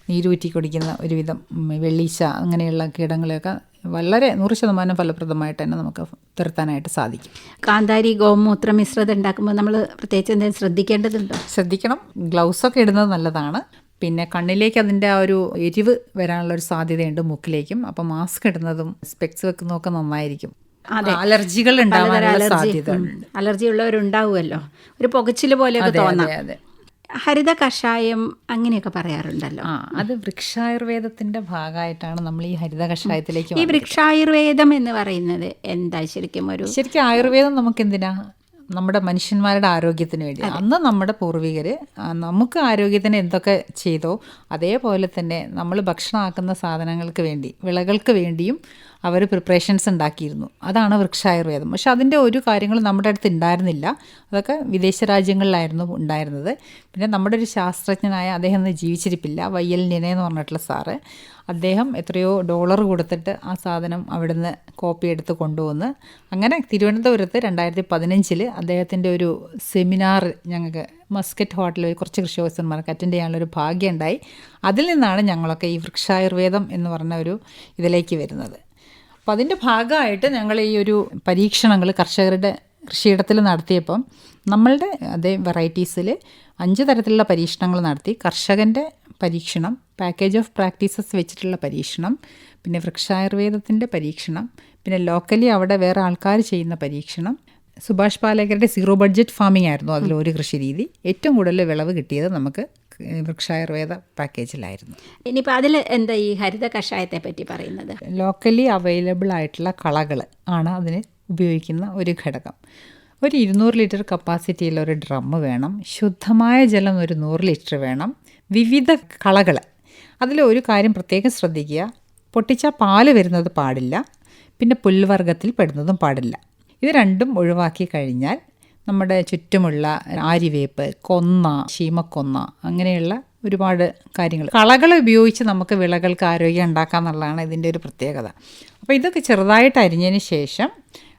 നീരൂറ്റി കുടിക്കുന്ന ഒരുവിധം വെള്ളീച്ച അങ്ങനെയുള്ള കീടങ്ങളെയൊക്കെ വളരെ നൂറ് ശതമാനം ഫലപ്രദമായിട്ട് തന്നെ നമുക്ക് തിരുത്താനായിട്ട് സാധിക്കും. കാന്താരി ഗോമൂത്ര മിശ്രിതം ഉണ്ടാക്കുമ്പോൾ നമ്മൾ പ്രത്യേകിച്ച് എന്തെങ്കിലും ശ്രദ്ധിക്കേണ്ടതുണ്ടോ? ശ്രദ്ധിക്കണം. ഗ്ലൗസൊക്കെ ഇടുന്നത് നല്ലതാണ്. പിന്നെ കണ്ണിലേക്ക് അതിന്റെ ആ ഒരു എരിവ് വരാനുള്ള ഒരു സാധ്യതയുണ്ട് മൂക്കിലേക്കും. അപ്പം മാസ്ക് ഇടുന്നതും സ്പെക്സ് വെക്കുന്നതൊക്കെ നന്നായിരിക്കും. അലർജികൾ ഉണ്ടാവാനുള്ള സാധ്യത ഉണ്ട്. അലർജി ഉള്ളവരുണ്ടാവുമല്ലോ. ഒരു പുകച്ചിൽ പോലെയൊക്കെ തോന്നാം. ഹരിത കഷായം അങ്ങനെയൊക്കെ പറയാറുണ്ടല്ലോ. ആ അത് വൃക്ഷായുർവേദത്തിന്റെ ഭാഗമായിട്ടാണ് നമ്മൾ ഈ ഹരിത കഷായത്തിലേക്ക് ഈ വൃക്ഷായുർവേദം എന്ന് പറയുന്നത് എന്താ ശരിക്കും ഒരു ശരിക്കും ആയുർവേദം നമുക്ക് എന്തിനാ നമ്മുടെ മനുഷ്യന്മാരുടെ ആരോഗ്യത്തിന് വേണ്ടി. അന്ന് നമ്മുടെ പൂർവികർ നമുക്ക് ആരോഗ്യത്തിന് എന്തൊക്കെ ചെയ്തോ അതേപോലെ തന്നെ നമ്മൾ ഭക്ഷണമാക്കുന്ന സാധനങ്ങൾക്ക് വേണ്ടി വിളകൾക്ക് വേണ്ടിയും അവർ പ്രിപ്പറേഷൻസ് ഉണ്ടാക്കിയിരുന്നു. അതാണ് വൃക്ഷായുർവേദം. പക്ഷെ അതിന്റെ ഒരു കാര്യങ്ങൾ നമ്മുടെ അടുത്ത് ഉണ്ടായിരുന്നില്ല. അതൊക്കെ വിദേശ രാജ്യങ്ങളിലായിരുന്നു ഉണ്ടായിരുന്നത്. പിന്നെ നമ്മുടെ ഒരു ശാസ്ത്രജ്ഞനായ അദ്ദേഹം ഇന്ന് ജീവിച്ചിരിപ്പില്ല. വയ്യൽ നിന എന്ന് പറഞ്ഞിട്ടുള്ള സാറ്. അദ്ദേഹം എത്രയോ ഡോളർ കൊടുത്തിട്ട് ആ സാധനം അവിടുന്ന് കോപ്പി എടുത്ത് കൊണ്ടുവന്ന് അങ്ങനെ തിരുവനന്തപുരത്ത് രണ്ടായിരത്തി പതിനഞ്ചിൽ അദ്ദേഹത്തിന്റെ ഒരു സെമിനാർ ഞങ്ങൾക്ക് മസ്കറ്റ് ഹോട്ടലിൽ കുറച്ച് കൃഷി ഓഫീസർമാർക്ക് അറ്റൻഡ് ചെയ്യാനുള്ളൊരു ഭാഗ്യമുണ്ടായി അതിൽ നിന്നാണ് ഞങ്ങളൊക്കെ ഈ വൃക്ഷായുർവേദം എന്ന് പറഞ്ഞ ഒരു ഇതിലേക്ക് വരുന്നത്. അപ്പോൾ അതിന്റെ ഭാഗമായിട്ട് ഞങ്ങൾ ഈ ഒരു പരീക്ഷണങ്ങൾ കർഷകരുടെ കൃഷിയിടത്തിൽ നടത്തിയപ്പം നമ്മളുടെ അതേ വെറൈറ്റീസിൽ അഞ്ച് തരത്തിലുള്ള പരീക്ഷണങ്ങൾ നടത്തി. കർഷകന്റെ പരീക്ഷണം പാക്കേജ് ഓഫ് പ്രാക്ടീസസ് വെച്ചിട്ടുള്ള പരീക്ഷണം പിന്നെ വൃക്ഷായുർവേദത്തിന്റെ പരീക്ഷണം പിന്നെ ലോക്കലി അവിടെ വേറെ ആൾക്കാർ ചെയ്യുന്ന പരീക്ഷണം. സുഭാഷ് പാലേക്കരുടെ സീറോ ബഡ്ജറ്റ് ഫാമിംഗ് ആയിരുന്നു അതിലൊരു കൃഷി രീതി ഏറ്റവും കൂടുതൽ വിളവ് കിട്ടിയത് നമുക്ക് വൃക്ഷായുർവേദ പാക്കേജിലായിരുന്നു. ഇനിയിപ്പോൾ അതിൽ എന്താ ഈ ഹരിത കഷായത്തെ പറ്റി പറയുന്നത്? ലോക്കലി അവൈലബിൾ ആയിട്ടുള്ള കളകൾ ആണ് അതിന് ഉപയോഗിക്കുന്ന ഒരു ഘടകം. ഒരു ഇരുന്നൂറ് ലിറ്റർ കപ്പാസിറ്റിയുള്ള ഒരു ഡ്രമ്മ് വേണം. ശുദ്ധമായ ജലം ഒരു നൂറ് ലിറ്റർ വേണം. വിവിധ കളകൾ അതിൽ ഒരു കാര്യം പ്രത്യേകം ശ്രദ്ധിക്കുക. പൊട്ടിച്ച പാൽ വരുന്നത് പാടില്ല. പിന്നെ പുൽവർഗത്തിൽ പെടുന്നതും പാടില്ല. ഇത് രണ്ടും ഒഴിവാക്കി കഴിഞ്ഞാൽ നമ്മുടെ ചുറ്റുമുള്ള ആരിവേപ്പ് കൊന്ന ശീമക്കൊന്ന അങ്ങനെയുള്ള ഒരുപാട് കാര്യങ്ങൾ. കളകൾ ഉപയോഗിച്ച് നമുക്ക് വിളകൾക്ക് ആരോഗ്യം ഉണ്ടാക്കാം എന്നുള്ളതാണ് ഇതിന്റെ ഒരു പ്രത്യേകത. അപ്പോൾ ഇതൊക്കെ ചെറുതായിട്ട് അരിഞ്ഞതിന് ശേഷം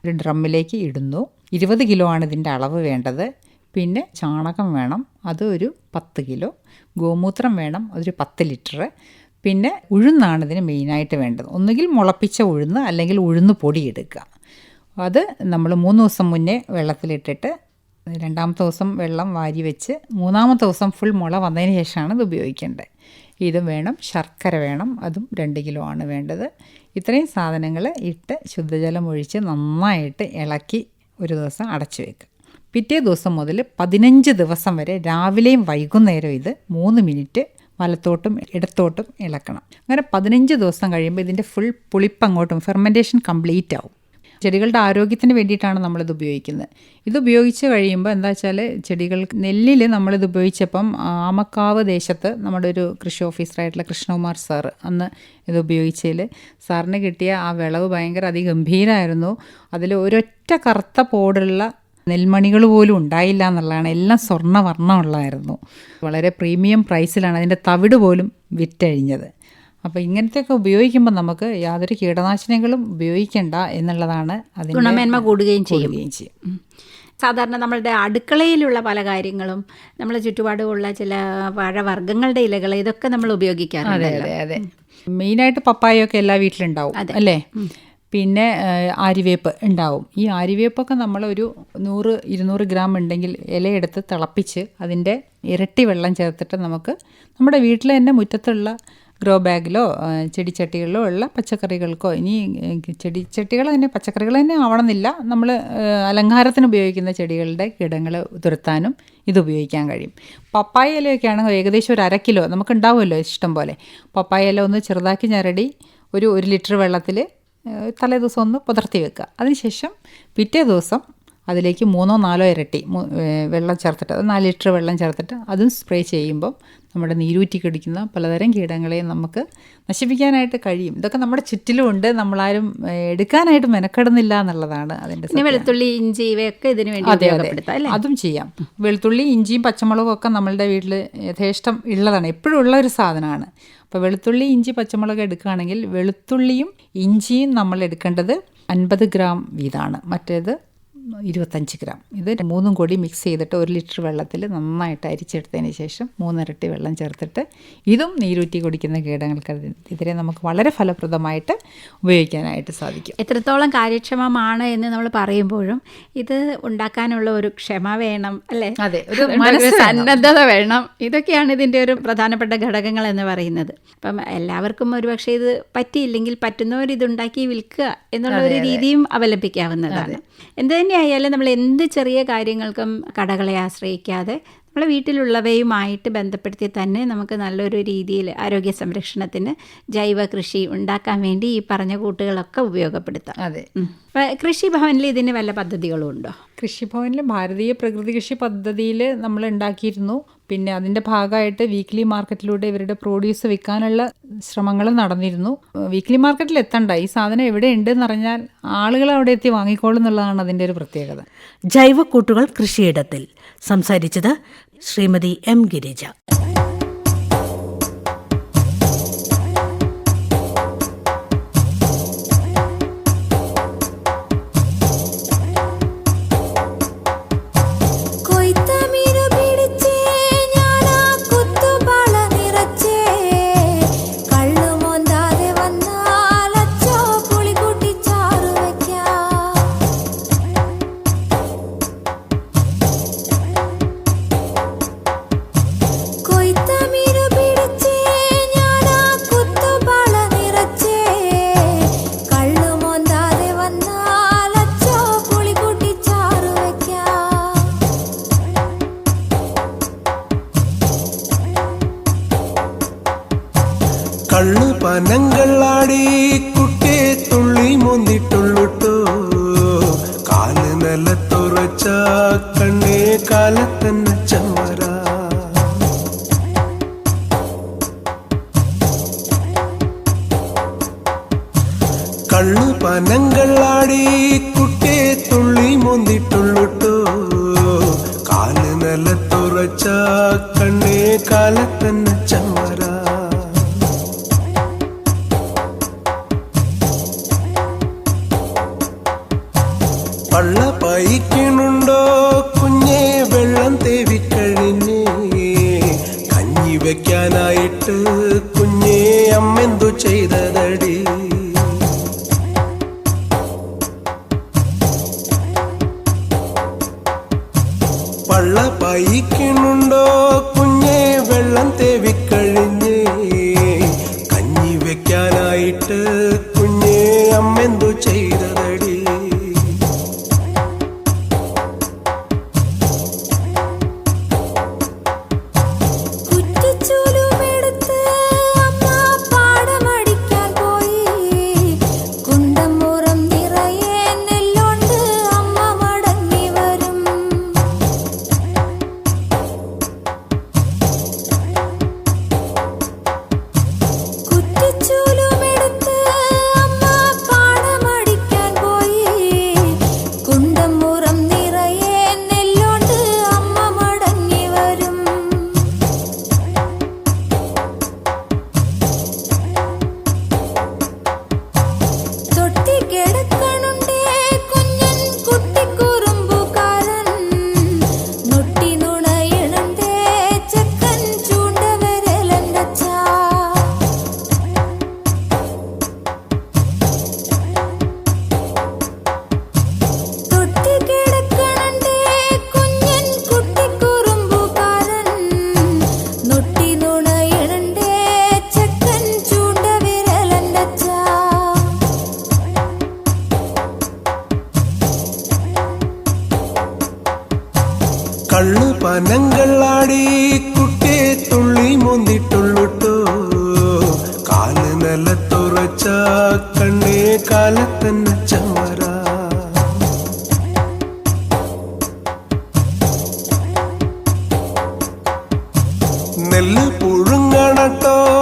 ഒരു ഡ്രമ്മിലേക്ക് ഇടുന്നു. ഇരുപത് കിലോ ആണ് ഇതിന്റെ അളവ് വേണ്ടത്. പിന്നെ ചാണകം വേണം അത് ഒരു പത്ത് കിലോ. ഗോമൂത്രം വേണം അതൊരു പത്ത് ലിറ്റർ. പിന്നെ ഉഴുന്നാണ് ഇതിന് മെയിനായിട്ട് വേണ്ടത്. ഒന്നുകിൽ മുളപ്പിച്ച ഉഴുന്ന് അല്ലെങ്കിൽ ഉഴുന്ന് പൊടി എടുക്കുക അത് നമ്മൾ മൂന്ന് ദിവസം മുന്നേ വെള്ളത്തിലിട്ടിട്ട് രണ്ടാമത്തെ ദിവസം വെള്ളം വാരി വെച്ച് മൂന്നാമത്തെ ദിവസം ഫുൾ മുള വന്നതിന് ശേഷമാണ് ഇത് ഉപയോഗിക്കേണ്ടത്. ഇതും വേണം ശർക്കര വേണം അതും രണ്ട് കിലോ ആണ് വേണ്ടത്. ഇത്രയും സാധനങ്ങൾ ഇട്ട് ശുദ്ധജലം ഒഴിച്ച് നന്നായിട്ട് ഇളക്കി ഒരു ദിവസം അടച്ചു വെക്കുക. പിറ്റേ ദിവസം മുതൽ പതിനഞ്ച് ദിവസം വരെ രാവിലെയും വൈകുന്നേരം ഇത് മൂന്ന് മിനിറ്റ് വലത്തോട്ടും ഇടത്തോട്ടും ഇളക്കണം. അങ്ങനെ പതിനഞ്ച് ദിവസം കഴിയുമ്പോൾ ഇതിന്റെ ഫുൾ പുളിപ്പ് അങ്ങോട്ടും ഫെർമെന്റേഷൻ കംപ്ലീറ്റ് ആവും. ചെടികളുടെ ആരോഗ്യത്തിന് വേണ്ടിയിട്ടാണ് നമ്മളിത് ഉപയോഗിക്കുന്നത്. ഇത് ഉപയോഗിച്ച് കഴിയുമ്പോൾ എന്താ വെച്ചാൽ ചെടികൾ നെല്ലിൽ നമ്മളിത് ഉപയോഗിച്ചപ്പം ആമക്കാവ് ദേശത്ത് നമ്മുടെ ഒരു കൃഷി ഓഫീസറായിട്ടുള്ള കൃഷ്ണകുമാർ സാർ അന്ന് ഇത് ഉപയോഗിച്ചതിൽ സാറിന് കിട്ടിയ ആ വിളവ് ഭയങ്കര അതിഗംഭീരമായിരുന്നു അതിൽ ഒരൊറ്റ കറുത്ത പോടുള്ള നെൽമണികൾ പോലും ഉണ്ടായില്ല എന്നുള്ളതാണ്. എല്ലാം സ്വർണവർണമുള്ളതായിരുന്നു. വളരെ പ്രീമിയം പ്രൈസിലാണ് അതിന്റെ തവിട് പോലും വിറ്റഴിഞ്ഞത്. അപ്പോൾ ഇങ്ങനത്തെയൊക്കെ ഉപയോഗിക്കുമ്പോൾ നമുക്ക് യാതൊരു കീടനാശിനികളും ഉപയോഗിക്കേണ്ട എന്നുള്ളതാണ് അതിന് ഗുണമേന്മ കൂടുകയും ചെയ്യുകയും ചെയ്യും. സാധാരണ നമ്മളുടെ അടുക്കളയിലുള്ള പല കാര്യങ്ങളും നമ്മളെ ചുറ്റുപാടുമുള്ള ചില പഴവർഗങ്ങളുടെ ഇലകൾ ഇതൊക്കെ നമ്മൾ അതെ ഉപയോഗിക്കാറുണ്ട് അതെ. അതെ മെയിനായിട്ട് പപ്പായൊക്കെ എല്ലാ വീട്ടിലുണ്ടാവും അല്ലേ? പിന്നെ ആരിവേപ്പ് ഉണ്ടാവും. ഈ ആരിവേപ്പൊക്കെ നമ്മളൊരു നൂറ് ഇരുന്നൂറ് ഗ്രാം ഉണ്ടെങ്കിൽ ഇലയെടുത്ത് തിളപ്പിച്ച് അതിന്റെ ഇരട്ടി വെള്ളം ചേർത്തിട്ട് നമുക്ക് നമ്മുടെ വീട്ടിൽ തന്നെ മുറ്റത്തുള്ള ഗ്രോ ബാഗിലോ ചെടിച്ചട്ടികളിലോ ഉള്ള പച്ചക്കറികൾക്കോ ഇനി ചെടിച്ചട്ടികൾ തന്നെ പച്ചക്കറികൾ തന്നെ ആവണമെന്നില്ല. നമ്മൾ അലങ്കാരത്തിന് ഉപയോഗിക്കുന്ന ചെടികളുടെ കിടങ്ങൾ തുരത്താനും ഇത് ഉപയോഗിക്കാൻ കഴിയും. പപ്പായ ഇലയൊക്കെ ആണെങ്കിൽ ഏകദേശം ഒരു അര കിലോ നമുക്ക് ഉണ്ടാവുമല്ലോ ഇഷ്ടം പോലെ. പപ്പായ ഇല ഒന്ന് ചെറുതാക്കി ഞരടി ഒരു ഒരു ലിറ്റർ വെള്ളത്തിൽ തലേ ദിവസം ഒന്ന് പുതർത്തി വെക്കുക. അതിനുശേഷം പിറ്റേ ദിവസം അതിലേക്ക് മൂന്നോ നാലോ ഇരട്ടി വെള്ളം ചേർത്തിട്ട് അത് നാല് ലിറ്റർ വെള്ളം ചേർത്തിട്ട് അതും സ്പ്രേ ചെയ്യുമ്പോൾ നമ്മുടെ നീരൂറ്റി കടിക്കുന്ന പലതരം കീടങ്ങളെയും നമുക്ക് നശിപ്പിക്കാനായിട്ട് കഴിയും. ഇതൊക്കെ നമ്മുടെ ചുറ്റിലുമുണ്ട് നമ്മളാരും എടുക്കാനായിട്ട് മെനക്കെടുന്നില്ല എന്നുള്ളതാണ് അതിന്റെ വെളുത്തുള്ളി ഇഞ്ചി ഇവയൊക്കെ ഇതിനു വേണ്ടി അതെ അതെ. അതും ചെയ്യാം. വെളുത്തുള്ളി ഇഞ്ചിയും പച്ചമുളകും ഒക്കെ നമ്മളുടെ വീട്ടിൽ യഥേഷ്ടം ഉള്ളതാണ്. എപ്പോഴും ഉള്ള ഒരു സാധനമാണ്. അപ്പോൾ വെളുത്തുള്ളി ഇഞ്ചി പച്ചമുളക് എടുക്കുകയാണെങ്കിൽ വെളുത്തുള്ളിയും ഇഞ്ചിയും നമ്മൾ എടുക്കേണ്ടത് അൻപത് ഗ്രാം വീതമാണ്. മറ്റേത് ഇരുപത്തഞ്ച് ഗ്രാം. ഇത് മൂന്നും കൂടി മിക്സ് ചെയ്തിട്ട് ഒരു ലിറ്റർ വെള്ളത്തിൽ നന്നായിട്ട് അരിച്ചെടുത്തതിന് ശേഷം മൂന്നിരട്ടി വെള്ളം ചേർത്തിട്ട് ഇതും നീരൂറ്റി കുടിക്കുന്ന കീടങ്ങൾക്ക് ഇതിനെ നമുക്ക് വളരെ ഫലപ്രദമായിട്ട് ഉപയോഗിക്കാനായിട്ട് സാധിക്കും. എത്രത്തോളം കാര്യക്ഷമമാണ് എന്ന് നമ്മൾ പറയുമ്പോഴും ഇത് ഉണ്ടാക്കാനുള്ള ഒരു ക്ഷമ വേണം അല്ലേ? അതെ, ഒരു മനസ്സ് സന്നദ്ധത വേണം. ഇതൊക്കെയാണ് ഇതിന്റെ ഒരു പ്രധാനപ്പെട്ട ഘടകങ്ങൾ എന്ന് പറയുന്നത്. അപ്പം എല്ലാവർക്കും ഒരുപക്ഷെ ഇത് പറ്റിയില്ലെങ്കിൽ പറ്റുന്നവർ ഇതുണ്ടാക്കി വിൽക്കുക എന്നുള്ള ഒരു രീതിയും അവലംബിക്കാവുന്നതാണ്. എന്ത് തന്നെയായാലും നമ്മൾ എന്ത് ചെറിയ കാര്യങ്ങൾക്കും കടകളെ ആശ്രയിക്കാതെ നമ്മളെ വീട്ടിലുള്ളവയുമായിട്ട് ബന്ധപ്പെടുത്തി തന്നെ നമുക്ക് നല്ലൊരു രീതിയിൽ ആരോഗ്യ സംരക്ഷണത്തിന് ജൈവ കൃഷി ഉണ്ടാക്കാൻ വേണ്ടി ഈ പറഞ്ഞ കൂട്ടുകളൊക്കെ ഉപയോഗപ്പെടുത്താം. അതെ. കൃഷിഭവനിൽ അപ്പൊ കൃഷി ഭവനിൽ ഇതിന് വല്ല പദ്ധതികളും ഉണ്ടോ? കൃഷിഭവനിൽ ഭാരതീയ പ്രകൃതി കൃഷി പദ്ധതിയിൽ നമ്മൾ ഉണ്ടാക്കിയിരുന്നു. പിന്നെ അതിന്റെ ഭാഗമായിട്ട് വീക്ക്ലി മാർക്കറ്റിലൂടെ ഇവരുടെ പ്രൊഡ്യൂസ് വിൽക്കാനുള്ള ശ്രമങ്ങൾ നടന്നിരുന്നു. വീക്ക്ലി മാർക്കറ്റിൽ എത്തണ്ട. ഈ സാധനം എവിടെ ഉണ്ടെന്ന് അറിഞ്ഞാൽ ആളുകൾ അവിടെ എത്തി വാങ്ങിക്കോളും എന്നുള്ളതാണ് അതിന്റെ ഒരു പ്രത്യേകത. ജൈവക്കൂട്ടുകൾ കൃഷിയിടത്തിൽ. സംസാരിച്ചത് ശ്രീമതി എം ഗിരിജ. കള്ളു പനങ്ങളാടി കുട്ടി തുള്ളി മുന്തിട്ടുള്ളുട്ടോ കാൽ തുറച്ച കണ്ണേ കാലത്തൻ പള്ള പൈക്കുന്നുണ്ടോ നെല്ല് പുഴുങ്ങണട്ടോ.